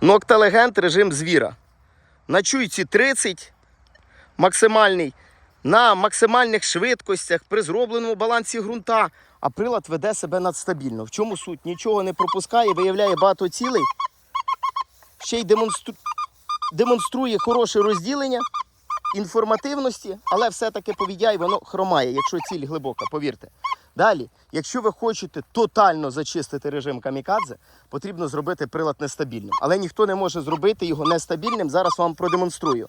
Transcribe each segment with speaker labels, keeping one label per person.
Speaker 1: Нокта Легенд режим звіра. На чуйці 30 максимальний, на максимальних швидкостях, при зробленому балансі ґрунта, а прилад веде себе надстабільно. В чому суть? Нічого не пропускає, виявляє багато цілей, ще й демонстру... демонструє хороше розділення інформативності, але все-таки повідяй, воно хромає, якщо ціль глибока, повірте. Далі, якщо ви хочете тотально зачистити режим камікадзе, потрібно зробити прилад нестабільним. Але ніхто не може зробити його нестабільним. Зараз вам продемонструю.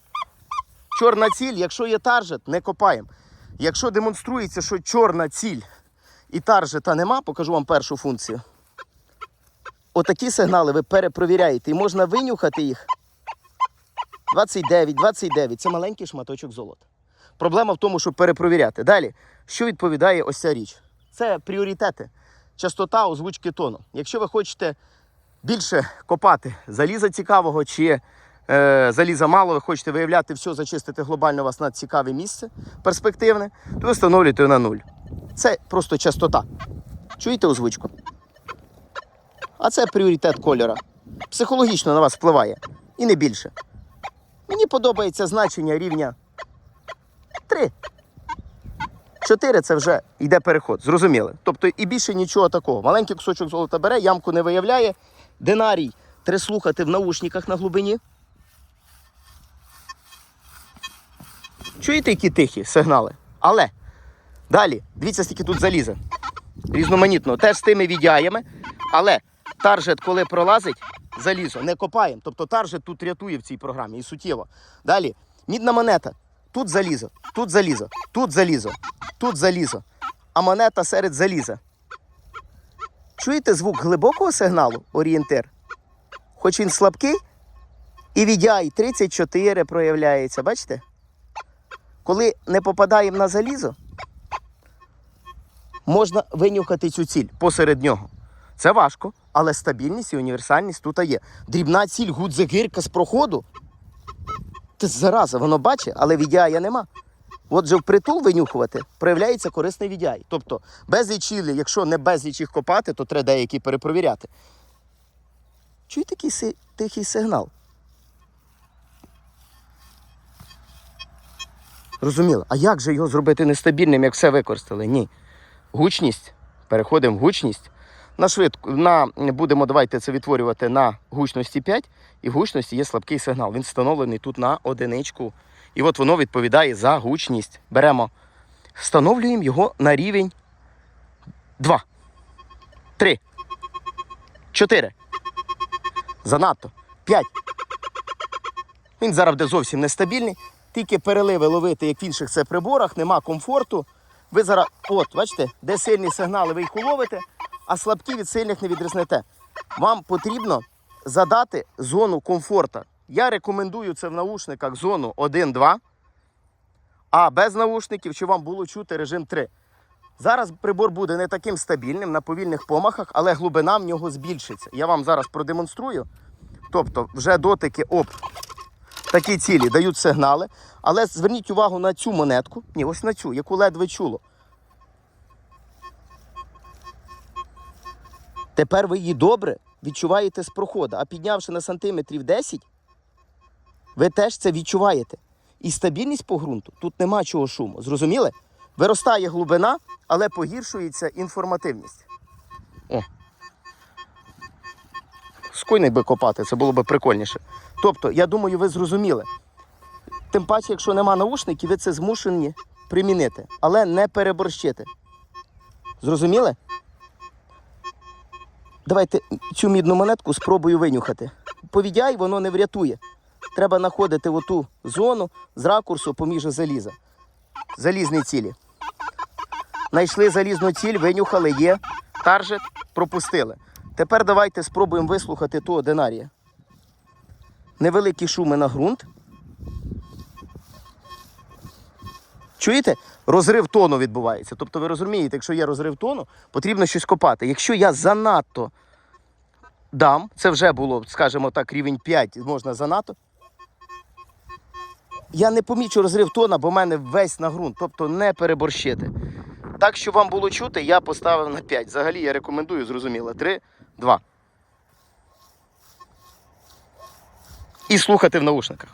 Speaker 1: Чорна ціль, якщо є таржет, не копаємо. Якщо демонструється, що чорна ціль і таржета нема, покажу вам першу функцію. Отакі сигнали ви перепровіряєте і можна винюхати їх. 29, 29 це маленький шматочок золота. Проблема в тому, щоб перепровіряти. Далі, що відповідає ось ця річ? Це пріоритети. Частота озвучки тону. Якщо ви хочете більше копати заліза цікавого чи е, заліза мало, ви хочете виявляти все, зачистити глобально у вас на цікаве місце, перспективне, то ви встановлюєте на нуль. Це просто частота. Чуєте озвучку? А це пріоритет кольора. Психологічно на вас впливає. І не більше. Мені подобається значення рівня 3. 4 це вже йде переход, зрозуміли. Тобто і більше нічого такого. Маленький кусочок золота бере, ямку не виявляє. Динарій треба слухати в наушниках на глибині. Чуєте, які тихі сигнали? Але далі, дивіться, скільки тут заліза. Різноманітно. Теж з тими відяями. Але таржет, коли пролазить, залізо не копаємо. Тобто таржет тут рятує в цій програмі і суттєво. Далі, мідна монета. Тут залізо, тут залізо, тут залізо, тут залізо. А монета серед заліза. Чуєте звук глибокого сигналу орієнтир? Хоч він слабкий, і VDI 34 проявляється, бачите? Коли не попадаємо на залізо, можна винюхати цю ціль посеред нього. Це важко, але стабільність і універсальність тут є. Дрібна ціль, гудзегирка з проходу. Ти зараза, воно бачить, але віддяя нема. Отже, впритул винюхувати проявляється корисний віддяй. Тобто, безліч цілі, якщо не безліч їх копати, то треба деякі перепровіряти. Чуєте такий си- тихий сигнал? Розуміло, а як же його зробити нестабільним, як все використали? Ні. Гучність. Переходимо в гучність. На швидку, на, будемо давайте це відтворювати на гучності 5, і в гучності є слабкий сигнал. Він встановлений тут на одиничку. І от воно відповідає за гучність. Беремо, встановлюємо його на рівень 2, 3, 4. Занадто. 5. Він зараз зовсім нестабільний. Тільки переливи ловити, як в інших це приборах, нема комфорту. Ви зараз, от, бачите, де сильні сигнали, ви їх уловите, а слабкі від сильних не відрізнете. Вам потрібно задати зону комфорту. Я рекомендую це в наушниках зону 1-2, а без наушників, щоб вам було чути режим 3. Зараз прибор буде не таким стабільним на повільних помахах, але глибина в нього збільшиться. Я вам зараз продемонструю. Тобто, вже дотики об такі цілі дають сигнали. Але зверніть увагу на цю монетку, ні, ось на цю, яку ледве чуло. Тепер ви її добре відчуваєте з проходу, а піднявши на сантиметрів 10, ви теж це відчуваєте. І стабільність по ґрунту тут нема чого шуму. Зрозуміли? Виростає глибина, але погіршується інформативність. О. Скойник би копати, це було б прикольніше. Тобто, я думаю, ви зрозуміли. Тим паче, якщо нема наушників, ви це змушені примінити, але не переборщити. Зрозуміли? Давайте цю мідну монетку спробую винюхати. Повідяй, воно не врятує. Треба знаходити оту зону з ракурсу поміж заліза. Залізні цілі. Знайшли залізну ціль, винюхали, є. Таржет пропустили. Тепер давайте спробуємо вислухати того динарія. Невеликі шуми на ґрунт. Чуєте? Розрив тону відбувається. Тобто ви розумієте, якщо є розрив тону, потрібно щось копати. Якщо я занадто дам, це вже було, скажімо так, рівень 5, можна занадто. Я не помічу розрив тона, бо в мене весь на ґрунт, тобто не переборщити. Так, щоб вам було чути, я поставив на 5. Взагалі я рекомендую, зрозуміло, 3, 2. і слухати в наушниках.